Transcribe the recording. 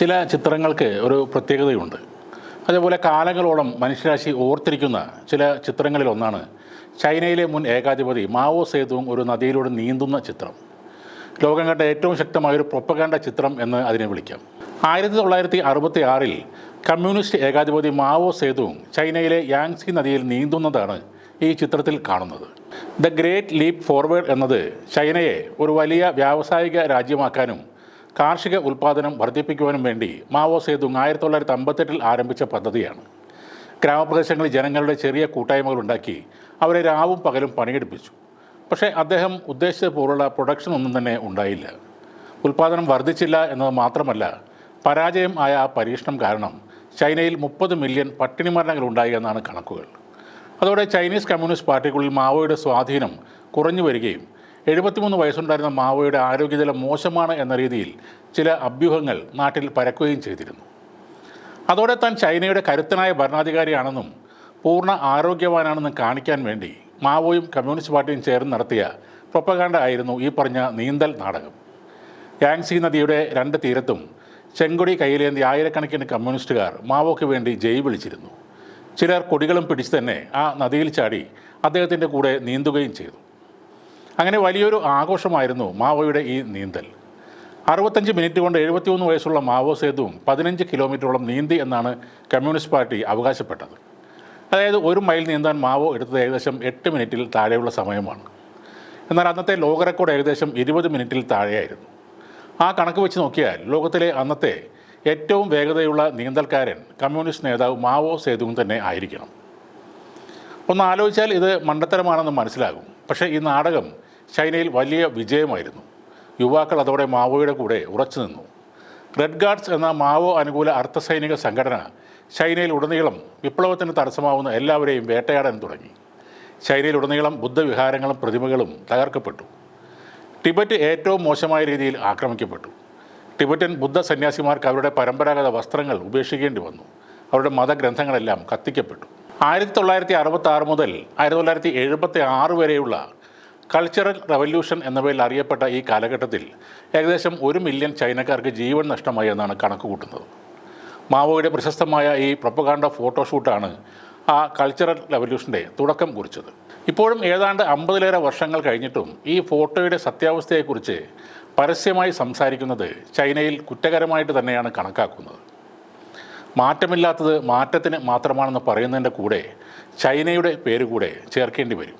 ചില ചിത്രങ്ങൾക്ക് ഒരു പ്രത്യേകതയുണ്ട്. അതേപോലെ കാലങ്ങളോളം മനുഷ്യരാശി ഓർത്തിരിക്കുന്ന ചില ചിത്രങ്ങളിൽ ഒന്നാണ് ചൈനയിലെ മുൻ ഏകാധിപതി മാവോ സേതുവും ഒരു നദിയിലൂടെ നീന്തുന്ന ചിത്രം. ലോകം കണ്ട ഏറ്റവും ശക്തമായ ഒരു പ്രൊപ്പകണ്ട ചിത്രം എന്ന് അതിനെ വിളിക്കാം. ആയിരത്തി തൊള്ളായിരത്തി അറുപത്തി ആറിൽ കമ്മ്യൂണിസ്റ്റ് ഏകാധിപതി മാവോ സേതുവും ചൈനയിലെ യാങ്സി നദിയിൽ നീന്തുന്നതാണ് ഈ ചിത്രത്തിൽ കാണുന്നത്. ദ ഗ്രേറ്റ് ലീപ് ഫോർവേഡ് എന്നത് ചൈനയെ ഒരു വലിയ വ്യാവസായിക രാജ്യമാക്കാനും കാർഷിക ഉൽപ്പാദനം വർദ്ധിപ്പിക്കുവാനും വേണ്ടി മാവോ സേതു ആയിരത്തി തൊള്ളായിരത്തി അമ്പത്തെട്ടിൽ ആരംഭിച്ച പദ്ധതിയാണ്. ഗ്രാമപ്രദേശങ്ങളിൽ ജനങ്ങളുടെ ചെറിയ കൂട്ടായ്മകൾ ഉണ്ടാക്കി അവരെ രാവും പകലും പണിയെടുപ്പിച്ചു. പക്ഷേ അദ്ദേഹം ഉദ്ദേശിച്ചതുപോലുള്ള പ്രൊഡക്ഷൻ ഒന്നും തന്നെ ഉണ്ടായില്ല. ഉൽപ്പാദനം വർദ്ധിച്ചില്ല എന്നത് മാത്രമല്ല പരാജയം ആയ ആ പരീക്ഷണം കാരണം ചൈനയിൽ മുപ്പത് മില്യൺ പട്ടിണി മരണങ്ങൾ ഉണ്ടായി എന്നാണ് കണക്കുകൾ. അതോടെ ചൈനീസ് കമ്മ്യൂണിസ്റ്റ് പാർട്ടിക്കുള്ളിൽ മാവോയുടെ സ്വാധീനം കുറഞ്ഞു വരികയും എഴുപത്തിമൂന്ന് വയസ്സുണ്ടായിരുന്ന മാവോയുടെ ആരോഗ്യനില മോശമാണ് എന്ന രീതിയിൽ ചില അഭ്യൂഹങ്ങൾ നാട്ടിൽ പരക്കുകയും ചെയ്തിരുന്നു. അതോടെ താൻ ചൈനയുടെ കരുത്തനായ ഭരണാധികാരിയാണെന്നും പൂർണ ആരോഗ്യവാനാണെന്നും കാണിക്കാൻ വേണ്ടി മാവോയും കമ്മ്യൂണിസ്റ്റ് പാർട്ടിയും ചേർന്ന് നടത്തിയ പ്രൊപ്പഗാൻഡ ആയിരുന്നു ഈ പറഞ്ഞ നീന്തൽ നാടകം. യാങ്സി നദിയുടെ രണ്ട് തീരത്തും ചെങ്കൊടി കയ്യിലേന്തി ആയിരക്കണക്കിന് കമ്മ്യൂണിസ്റ്റുകാർ മാവോയ്ക്ക് വേണ്ടി ജയ് വിളിച്ചിരുന്നു. ചിലർ കൊടികളും പിടിച്ച് തന്നെ ആ നദിയിൽ ചാടി അദ്ദേഹത്തിന്റെ കൂടെ നീന്തുകയും ചെയ്തു. അങ്ങനെ വലിയൊരു ആഘോഷമായിരുന്നു മാവോയുടെ ഈ നീന്തൽ. അറുപത്തഞ്ച് മിനിറ്റ് കൊണ്ട് എഴുപത്തിയൊന്ന് വയസ്സുള്ള മാവോ സേതുവും പതിനഞ്ച് കിലോമീറ്ററോളം നീന്തി എന്നാണ് കമ്മ്യൂണിസ്റ്റ് പാർട്ടി അവകാശപ്പെട്ടത്. അതായത് ഒരു മൈൽ നീന്താൻ മാവോ എടുത്തത് ഏകദേശം എട്ട് മിനിറ്റിൽ താഴെയുള്ള സമയമാണ്. എന്നാൽ അന്നത്തെ ലോക റെക്കോർഡ് ഏകദേശം ഇരുപത് മിനിറ്റിൽ താഴെയായിരുന്നു. ആ കണക്ക് വെച്ച് നോക്കിയാൽ ലോകത്തിലെ അന്നത്തെ ഏറ്റവും വേഗതയുള്ള നീന്തൽക്കാരൻ കമ്മ്യൂണിസ്റ്റ് നേതാവ് മാവോ സേതുവും തന്നെ ആയിരിക്കണം. ഒന്ന് ആലോചിച്ചാൽ ഇത് മണ്ടത്തരമാണെന്ന് മനസ്സിലാകും. പക്ഷേ ഈ നാടകം ചൈനയിൽ വലിയ വിജയമായിരുന്നു. യുവാക്കൾ അതോടെ മാവോയുടെ കൂടെ ഉറച്ചു നിന്നു. റെഡ് ഗാർഡ്സ് എന്ന മാവോ അനുകൂല അർദ്ധസൈനിക സംഘടന ചൈനയിൽ ഉടനീളം വിപ്ലവത്തിന് തടസ്സമാവുന്ന എല്ലാവരെയും വേട്ടയാടാൻ തുടങ്ങി. ചൈനയിൽ ഉടനീളം ബുദ്ധവിഹാരങ്ങളും പ്രതിമകളും തകർക്കപ്പെട്ടു. ടിബറ്റ് ഏറ്റവും മോശമായ രീതിയിൽ ആക്രമിക്കപ്പെട്ടു. ടിബറ്റൻ ബുദ്ധ സന്യാസിമാർക്ക് അവരുടെ പരമ്പരാഗത വസ്ത്രങ്ങൾ ഉപേക്ഷിക്കേണ്ടി വന്നു. അവരുടെ മതഗ്രന്ഥങ്ങളെല്ലാം കത്തിക്കപ്പെട്ടു. ആയിരത്തി തൊള്ളായിരത്തി അറുപത്തി ആറ് മുതൽ ആയിരത്തി തൊള്ളായിരത്തി എഴുപത്തി ആറ് വരെയുള്ള കൾച്ചറൽ റവല്യൂഷൻ എന്ന പേരിൽ അറിയപ്പെട്ട ഈ കാലഘട്ടത്തിൽ ഏകദേശം ഒരു മില്യൺ ചൈനക്കാർക്ക് ജീവൻ നഷ്ടമായി എന്നാണ് കണക്ക് കൂട്ടുന്നത് മാവോയുടെ പ്രശസ്തമായ ഈ പ്രൊപ്പകാണ്ട ഫോട്ടോഷൂട്ടാണ് ആ കൾച്ചറൽ റവല്യൂഷന്റെ തുടക്കം കുറിച്ചത്. ഇപ്പോഴും ഏതാണ്ട് അമ്പതിലേറെ വർഷങ്ങൾ കഴിഞ്ഞിട്ടും ഈ ഫോട്ടോയുടെ സത്യാവസ്ഥയെക്കുറിച്ച് പരസ്യമായി സംസാരിക്കുന്നത് ചൈനയിൽ കുറ്റകരമായിട്ട് തന്നെയാണ് കണക്കാക്കുന്നത്. മാറ്റമില്ലാത്തത് മാറ്റത്തിന് മാത്രമാണെന്ന് പറയുന്നതിന്റെ കൂടെ ചൈനയുടെ പേര് കൂടെ ചേർക്കേണ്ടി വരും.